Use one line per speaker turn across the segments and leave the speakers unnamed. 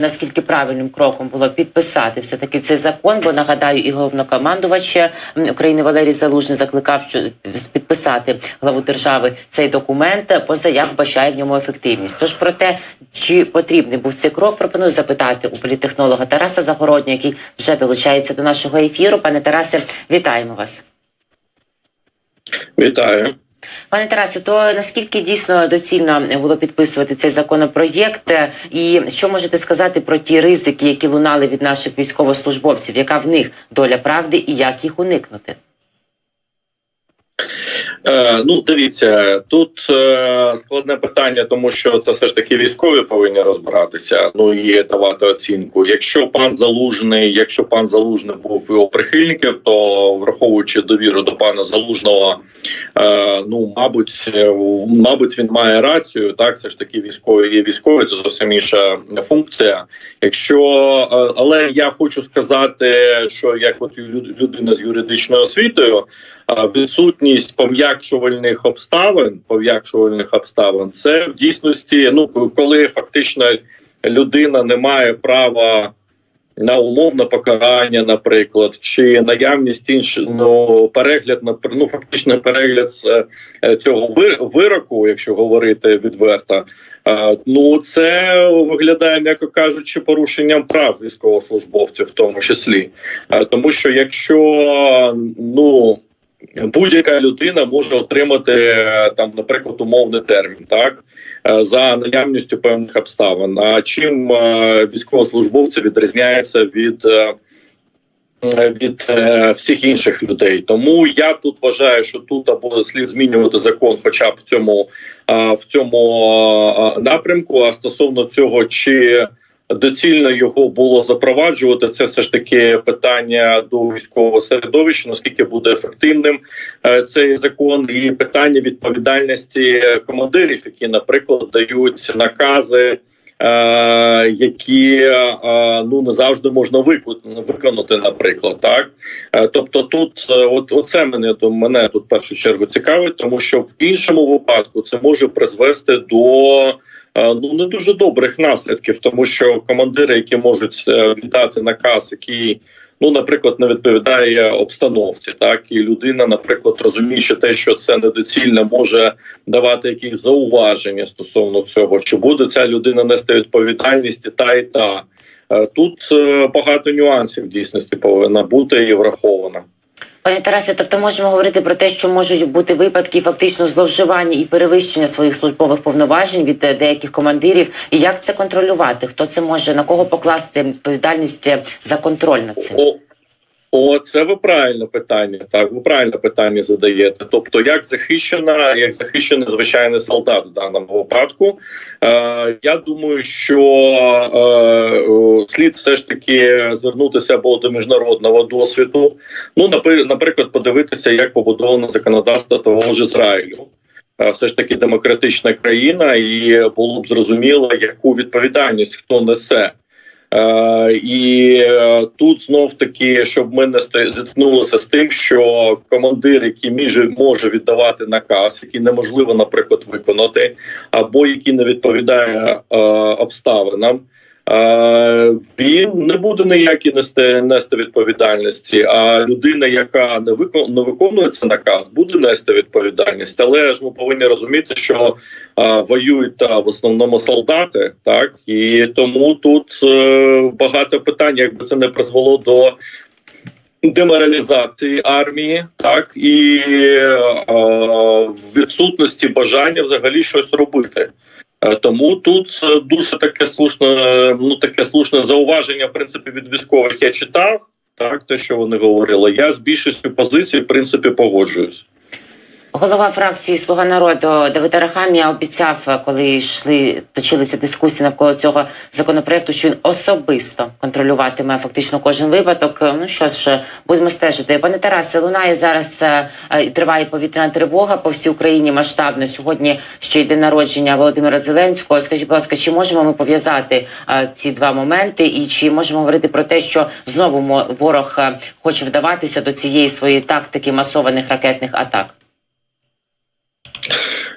Наскільки правильним кроком було підписати все таки цей закон? Бо нагадаю, і головнокомандувач України Валерій Залужний закликав, що підписати главу держави цей документ, поза як бачає в ньому ефективність. Тож про те, чи потрібний був цей крок, пропоную запитати у політехнолога Тараса Загороднього, який вже долучається до нашого ефіру. Пане Тарасе, вітаємо вас.
Вітаю.
Пане Тарасе, то наскільки дійсно доцільно було підписувати цей законопроєкт, і що можете сказати про ті ризики, які лунали від наших військовослужбовців? Яка в них доля правди і як їх уникнути?
Е, ну, дивіться, тут е, складне питання, тому що це все ж таки військові повинні розбиратися. Ну і давати оцінку. Якщо пан залужний, якщо пан залужний був його прихильників, то враховуючи довіру до пана залужного, е, ну мабуть, е, мабуть, він має рацію. Так, все ж таки військові є військові, це зовсім інша функція. Якщо е, але я хочу сказати, що як от людина з юридичною освітою, а відсутність пом'якшувальних обставин, пом'якшувальних обставин, це в дійсності, ну коли фактично людина не має права на умовне покарання, наприклад, чи наявність іншого ну, перегляд на ну, фактично перегляд з, е, цього вироку, якщо говорити відверто. е, Ну, це виглядає, м'яко кажучи, порушенням прав військовослужбовців, в тому числі, Е, тому що якщо ну будь-яка людина може отримати е, там, наприклад, умовний термін, так е, за наявністю певних обставин. А чим е, військовослужбовці відрізняються від від всіх інших людей, тому я тут вважаю, що тут або слід змінювати закон, хоча б в цьому в цьому напрямку. А стосовно цього, чи доцільно його було запроваджувати. Це все ж таки питання до військового середовища, наскільки буде ефективним е, цей закон, і питання відповідальності командирів, які, наприклад, дають накази. Е, Які е, ну не завжди можна виконати, наприклад, так? Е, тобто, тут е, от оце мене до мене тут в першу чергу цікавить, тому що в іншому випадку це може призвести до е, ну не дуже добрих наслідків, тому що командири, які можуть е, віддати наказ, який ну, наприклад, не відповідає обстановці, так і людина, наприклад, розуміє, що те, що це недоцільно, може давати якісь зауваження стосовно цього, чи буде ця людина нести відповідальність і та і та. Е, Тут е, багато нюансів в дійсності повинна бути і врахована.
Пане Тарасе, тобто можемо говорити про те, що можуть бути випадки фактично зловживання і перевищення своїх службових повноважень від е, деяких командирів. І як це контролювати? Хто це може на кого покласти відповідальність е, за контроль над цим?
О, це ви правильне питання. Так, ви правильне питання задаєте. Тобто, як захищена, як захищений звичайний солдат в даному випадку. Е, я думаю, що е, слід все ж таки звернутися або до міжнародного досвіду. Ну, наприклад, подивитися, як побудоване законодавство того ж Ізраїлю. Е, Все ж таки демократична країна, і було б зрозуміло, яку відповідальність хто несе. Е, і е, тут знов таки, щоб ми не зіткнулися з тим, що командир, який може віддавати наказ, який неможливо, наприклад, виконати, або який не відповідає е, обставинам. Він не буде ніякі нести нести відповідальності. А людина, яка не викон, не виконує цей наказ, буде нести відповідальність. Але ж ми повинні розуміти, що а, воюють та в основному солдати, так і тому тут е, багато питань, якби це не призвело до деморалізації армії, так і е, відсутності бажання взагалі щось робити. Е, Тому тут е, дуже таке слушне, е, ну таке слушне зауваження, в принципі, від військових я читав. Так, те, що вони говорили, я з більшістю позицій, в принципі, погоджуюсь.
Голова фракції Слуга народу Давид Арахамія обіцяв, е, коли йшли точилися дискусії навколо цього законопроекту, що він особисто контролюватиме фактично кожен випадок. Е, Ну що ж, будемо стежити. Пане Тарасе, лунає зараз е, е, триває повітряна тривога по всій Україні масштабно. Сьогодні ще й день народження Володимира Зеленського. Скажіть, будь ласка, чи можемо ми пов'язати ці два моменти, і чи можемо говорити про те, що знову ворог хоче вдаватися до цієї своєї тактики масованих ракетних атак?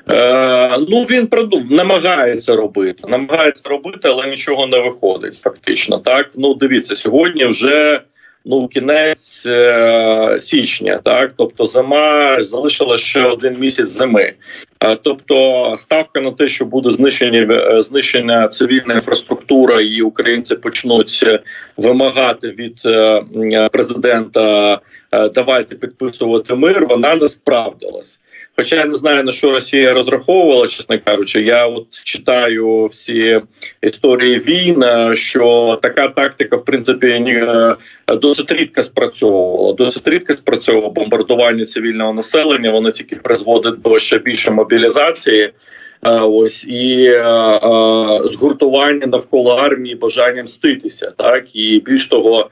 Е, Ну він проду- намагається робити, намагається робити, але нічого не виходить. Фактично, так ну дивіться, сьогодні вже ну кінець е, січня, так тобто зима залишила ще один місяць зими. Е, тобто ставка на те, що буде знищення е, знищення цивільна інфраструктура, і українці почнуть вимагати від е, президента е, давайте підписувати мир, вона не справдилась. Хоча я не знаю на що Росія розраховувала, чесно кажучи. Я от читаю всі історії війн, е, що така тактика, в принципі, е, досить рідко спрацьовувала. Досить рідко спрацьовувала бомбардування цивільного населення. Воно тільки призводить до ще більшої мобілізації. Е, Ось і е, е, згуртування навколо армії, бажання мститися, так і більш того,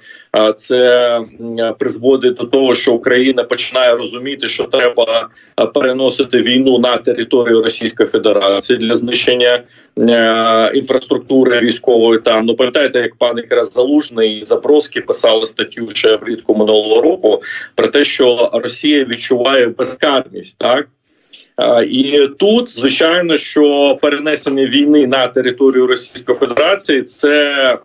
це призводить до того, що Україна починає розуміти, що треба переносити війну на територію Російської Федерації для знищення інфраструктури військової. Там ну пам'ятаєте, як пан якраз залужний і Забродський писали статтю ще влітку минулого року про те, що Росія відчуває безкарність, так. І тут, звичайно, що перенесення війни на територію Російської Федерації це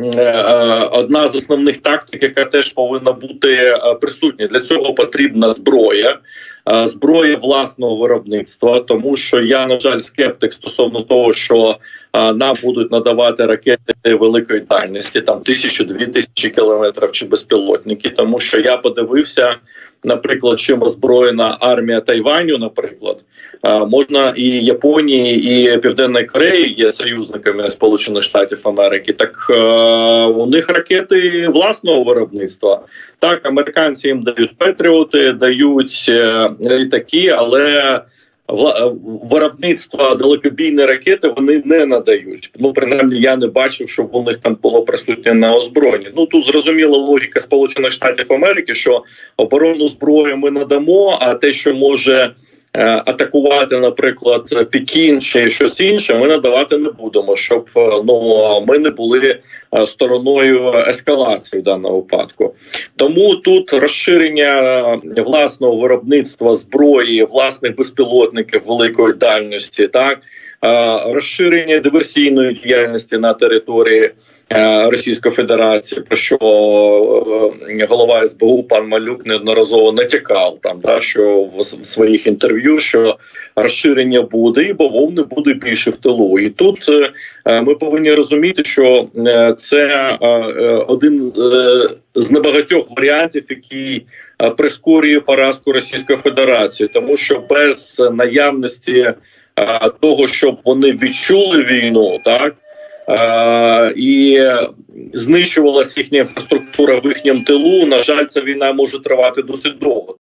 е, е, одна з основних тактик, яка теж повинна бути е, присутня. Для цього потрібна зброя, зброя власного виробництва. Тому що я, на жаль, скептик стосовно того, що нам будуть надавати ракети великої дальності, там тисячу-дві тисячі кілометрів чи безпілотники, тому що я подивився наприклад, чим озброєна армія Тайваню, наприклад, можна і Японії, і Південної Кореї є союзниками Сполучених Штатів Америки. Так е, у них ракети власного виробництва. Так, американці їм дають патріоти, дають е, літаки, але виробництва далекобійної ракети вони не надають. Ну принаймні я не бачив, щоб у них там було присутнє на озброєнні. Ну тут зрозуміла логіка Сполучених Штатів Америки, що оборонну зброю ми надамо, а те, що може. Е, Атакувати, наприклад, Пекін чи щось інше, ми надавати не будемо, щоб е, ну ми не були е, стороною ескалації в даному випадку. Тому тут розширення власного виробництва зброї, власних безпілотників великої дальності, так розширення диверсійної діяльності на території. Е, Російської Федерації, про що е, голова СБУ пан Малюк неодноразово натякав там, да, що в, своїх інтерв'ю, що розширення буде, і бавовни буде більше в тилу. І тут е, ми повинні розуміти, що це один з небагатьох варіантів, який прискорює поразку Російської Федерації, тому що без наявності того, щоб вони відчули війну, так. Е, і знищувалася їхня інфраструктура в їхньому тилу. На жаль, ця війна може тривати досить довго.